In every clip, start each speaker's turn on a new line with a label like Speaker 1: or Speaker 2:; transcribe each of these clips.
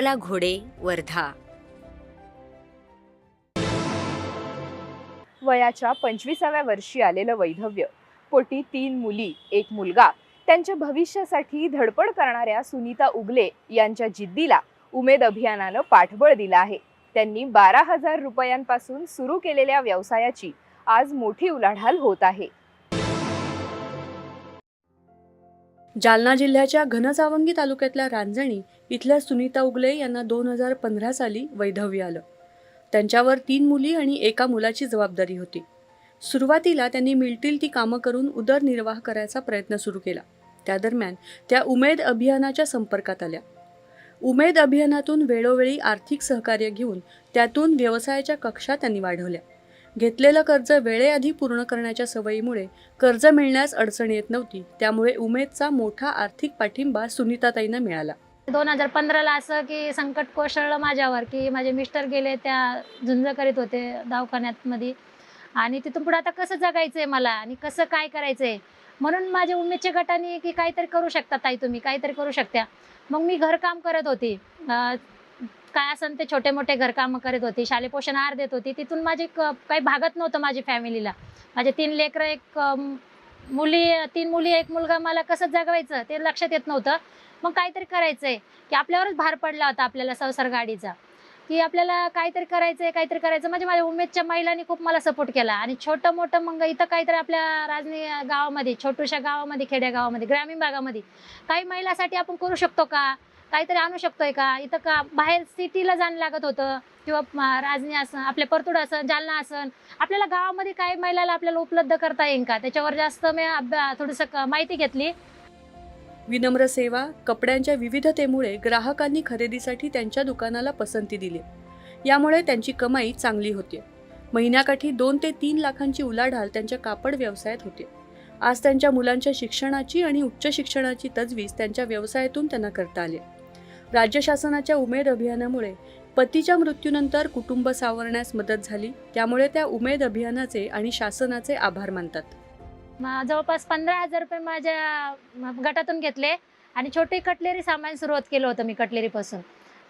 Speaker 1: ला घोडे वर्धा.
Speaker 2: वयाच्या पंचवीसाव्या वर्षी आलेलं वैधव्य. पोटी तीन मुली एक मुलगा. त्यांच्या भविष्यासाठी धडपड करणाऱ्या सुनीता उगले यांच्या जिद्दीला उमेद अभियानानं पाठबळ दिलं आहे. त्यांनी बारा हजार रुपयांपासून सुरू केलेल्या व्यवसायाची आज मोठी उलाढाल होत आहे.
Speaker 3: जालना जिल्ह्याच्या घनसावंगी तालुक्यातल्या रांजणी इथल्या सुनीता उगले यांना दोन हजार पंधरा साली वैधव्य आलं. त्यांच्यावर तीन मुली आणि एका मुलाची जबाबदारी होती. सुरुवातीला त्यांनी मिळतील ती कामं करून उदरनिर्वाह करायचा प्रयत्न सुरू केला. त्या दरम्यान त्या उमेद अभियानाच्या संपर्कात आल्या. उमेद अभियानातून वेळोवेळी आर्थिक सहकार्य घेऊन त्यातून व्यवसायाच्या कक्षा त्यांनी वाढवल्या. घेतलेलं कर्ज वेळेआधी पूर्ण करण्याच्या सवयीमुळे कर्ज मिळण्यास अडचण येत नव्हती. त्यामुळे उमेदचा मोठा आर्थिक पाठिंबा सुनीताताईंना मिळाला.
Speaker 4: दोन हजार पंधराला असं की संकट कोसळलं माझ्यावर की माझे मिस्टर गेले त्या झुंज करीत होते दवाखान्यात मध्ये आणि तिथून पुढे आता कसं जगायचंय मला आणि कसं काय करायचंय? म्हणून माझ्या उमेदच्या गटाने की काहीतरी करू शकता ताई तुम्ही काहीतरी करू शकता मग मी घरकाम करत होती. काय असन ते छोटे मोठे घरकामं करत होती शालेय पोषण आहार देत होती. तिथून माझे क- काही भागत नव्हतं माझ्या फॅमिलीला. माझे तीन लेकरं एक मुली तीन मुली एक मुलगा मला कसं जगवायचं ते लक्षात येत नव्हतं. मग काहीतरी करायचंय की आपल्यावरच भार पडला होता आपल्याला संसार गाडीचा. की आपल्याला काहीतरी करायचंय काहीतरी करायचं म्हणजे माझ्या उमेदच्या महिलांनी खूप मला सपोर्ट केला. आणि छोटं मोठं मग इथं काहीतरी आपल्या राजनी गावामध्ये छोटूशा गावामध्ये खेड्या गावामध्ये ग्रामीण भागामध्ये काही महिलासाठी आपण करू शकतो का? काहीतरी आणू शकतोय का? इथं का बाहेर सिटीला जाणं लागत होतं किंवा राजनी असं आपले परतुड असन जालना असन आपल्याला गावामध्ये काही महिलाला आपल्याला उपलब्ध करता येईल का? त्याच्यावर जास्त मी अभ्या थोडंसं क- माहिती घेतली.
Speaker 3: विनम्र सेवा कपड्यांच्या विविधतेमुळे ग्राहकांनी खरेदीसाठी त्यांच्या दुकानाला पसंती दिली. यामुळे त्यांची कमाई चांगली होते. महिन्याकाठी दोन ते तीन लाखांची उलाढाल त्यांच्या कापड व्यवसायात होते. आज त्यांच्या मुलांच्या शिक्षणाची आणि उच्च शिक्षणाची तजवीज त्यांच्या व्यवसायातून त्यांना करता आले. राज्य शासनाच्या उमेद अभियानामुळे पतीच्या मृत्यूनंतर कुटुंब सावरण्यास मदत झाली. त्यामुळे त्या उमेद अभियानाचे आणि शासनाचे आभार मानतात.
Speaker 4: जवळपास पंधरा हजार रुपये माझ्या गटातून घेतले आणि छोटे कटलेरी सामान सुरुवात केलं होतं मी कटलेरीपासून.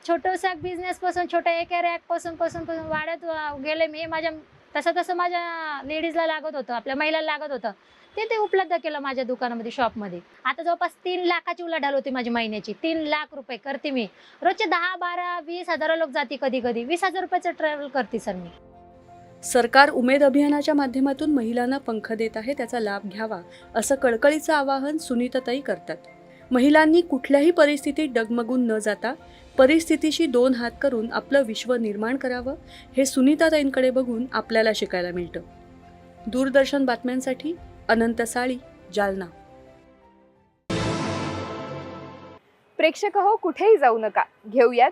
Speaker 4: छोटंसं बिझनेसपासून छोट्या एका रॅकपासून पासून पासून वाढत गेले मी. माझ्या तसं तसं माझ्या लेडीजला लागत होतं आपल्या महिलाला लागत होतं. ते ते उपलब्ध केलं माझ्या दुकानामध्ये शॉपमध्ये आता जवळपास तीन लाखाची उलाढाल होती माझी महिन्याची. तीन लाख रुपये करते मी. रोजचे दहा बारा वीस हजार लोक जाते कधी कधी वीस हजार रुपयाचं ट्रॅव्हल करते सर मी.
Speaker 3: सरकार उमेद अभियानाच्या माध्यमातून महिलांना पंख देत आहे त्याचा लाभ घ्यावा असं कळकळीचं आवाहन सुनीताताई करतात. महिलांनी कुठल्याही परिस्थितीत डगमगून न जाता परिस्थितीशी दोन हात करून आपलं विश्व निर्माण करावं हे सुनीताताईंकडे बघून आपल्याला शिकायला मिळतं. दूरदर्शन बातम्यांसाठी अनंत साळी जालना.
Speaker 2: प्रेक्षक हो कुठेही जाऊ नका. घेऊयात